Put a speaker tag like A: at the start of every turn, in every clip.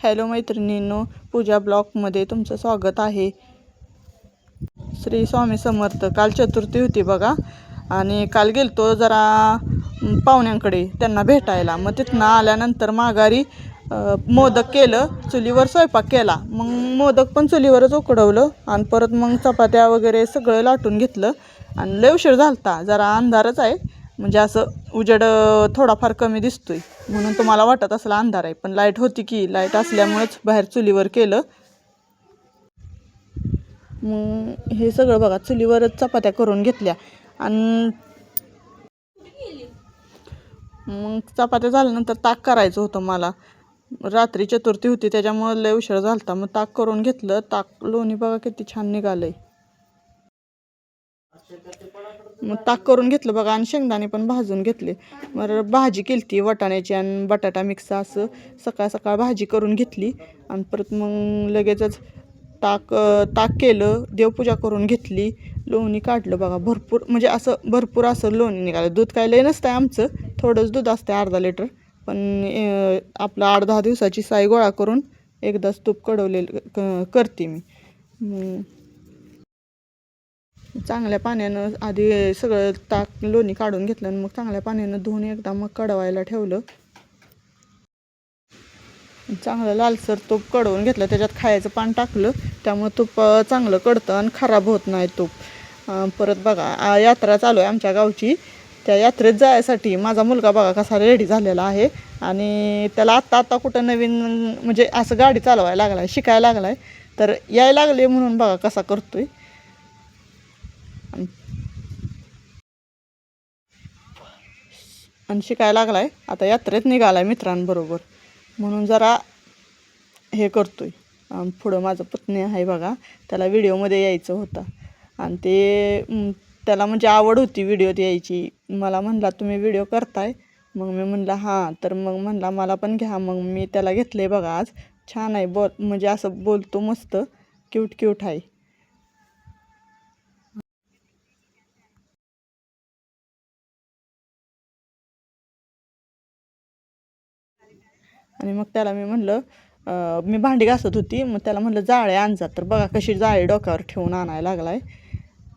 A: Hello मैत्रिणींनो पूजा ब्लॉकमध्ये तुमचं स्वागत आहे. श्री स्वामी समर्थ काल चतुर्थी होती बघा. आणि काल गेलतो जरा पाहुण्यांकडे त्यांना भेटायला. मग तिथनं आल्यानंतर माघारी मोदक केलं चुलीवर स्वयंपाक केला. मग मोदक पण चुलीवरच उकडवलं आणि परत मग चपात्या वगैरे सगळं लाटून घेतलं. आणि लय उशीर झालता जरा अंधारच आहे. म्हणजे असं उजेड थोडाफार कमी दिसतोय. म्हणून तुम्हाला वाटत असला अंधार आहे. पण लाइट होती की लाइट असल्यामुळेच बाहेर चुलीवर केलं. मग हे सगळं बघा चुलीवरच चपात्या करून घेतल्या. आणि मग चपात्या झाल्यानंतर ताक करायचं होतं मला. रात्री चतुर्थी होती त्याच्यामुळं लय उशीर झालता. मग ताक करून घेतलं. ताक लोणी बघा किती छान निघालंय. मग ताक करून घेतलं बघा आणि शेंगदाणे पण भाजून घेतले. मग भाजी केली ती वाटाण्याची आणि बटाटा मिक्स असं सकाळ सकाळ भाजी करून घेतली. आणि परत मग लगेचच ताक ताक केलं देवपूजा करून घेतली. लोणी काढलं बघा भरपूर म्हणजे असं भरपूर असं लोणी निघालं. दूध काय लय नसतं आमचं थोडंच दूध असतं अर्धा लिटर. पण आपलं आठ दहा दिवसाची साई गोळा करून एकदाच तूप कडवलेलं क- करते मी. चांगल्या पाण्यानं आधी सगळं ताक लोणी काढून घेतलं आणि मग चांगल्या पाण्यानं धुवून एकदा मग कडवायला ठेवलं. चांगलं लालसर तूप कडवून घेतलं त्याच्यात खायचं पान टाकलं त्यामुळे तूप चांगलं कडतं आणि खराब होत नाही तूप. परत बघा यात्रा चालू आहे आमच्या गावची. त्या यात्रेत जायसाठी माझा मुलगा बघा कसा रेडी झालेला आहे आणि त्याला आत्ता आत्ता कुठं नवीन म्हणजे असं गाडी चालवायला लागला आहे शिकायला लागला आहे तर यायला लागले म्हणून बघा कसा करतोय. आणि शिकायला लागलाय. आता यात्रेत निघालाय मित्रांबरोबर. म्हणून जरा हे करतोय. आहे पुढं माझं पत्नी आहे बघा. त्याला व्हिडिओमध्ये यायचं होतं. आणि ते त्याला म्हणजे आवड होती व्हिडिओत यायची. मला म्हणला तुम्ही व्हिडिओ करताय? मग मी म्हणलं हां. तर मग म्हणला मला पण घ्या. मग मी त्याला घेतलं आहे बघा आज. छान आहे. बोल म्हणजे असं बोलतो मस्त. क्यूट क्यूट आहे. आणि मग त्याला मी म्हणलं मी भांडी घासत होती मग त्याला म्हणलं जाळे आणजा. तर बघा कशी जाळे डोक्यावर ठेवून आणायला लागलाय.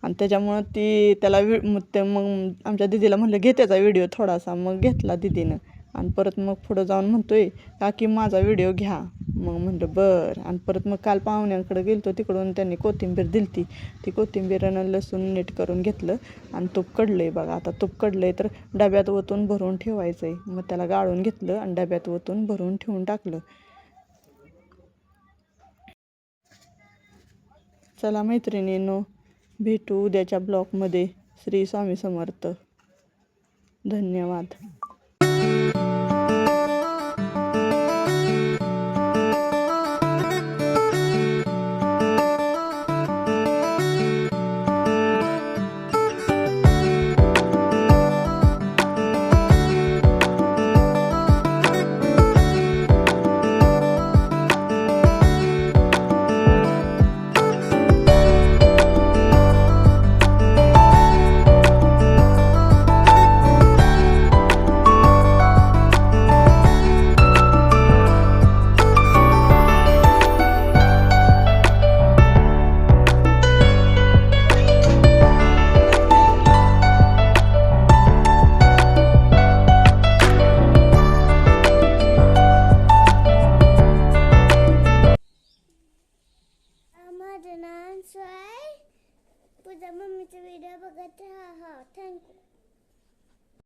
A: आणि त्याच्यामुळं ती त्याला वि मग ते मग आमच्या दिदीला म्हणलं घे त्याचा व्हिडिओ थोडासा. मग घेतला दिदीनं. आणि परत मग पुढं जाऊन म्हणतोय काकी माझा व्हिडिओ घ्या. मग म्हणलं बरं. आणि परत मग काल पाहुण्यांकडे गेलतो तिकडून त्यांनी कोथिंबीर दिलती. ती कोथिंबीर आणि लसूण नीट करून घेतलं आणि तूप कडलं आहे बघा. आता तूप कडलं आहे तर डब्यात ओतून भरून ठेवायचं आहे मग त्याला गाळून घेतलं आणि डब्यात ओतून भरून ठेवून टाकलं. चला मैत्रिणींनो भेटू उद्याच्या ब्लॉगमध्ये. श्री स्वामी समर्थ. धन्यवाद.
B: the Mummy's video, but get to. Thank you.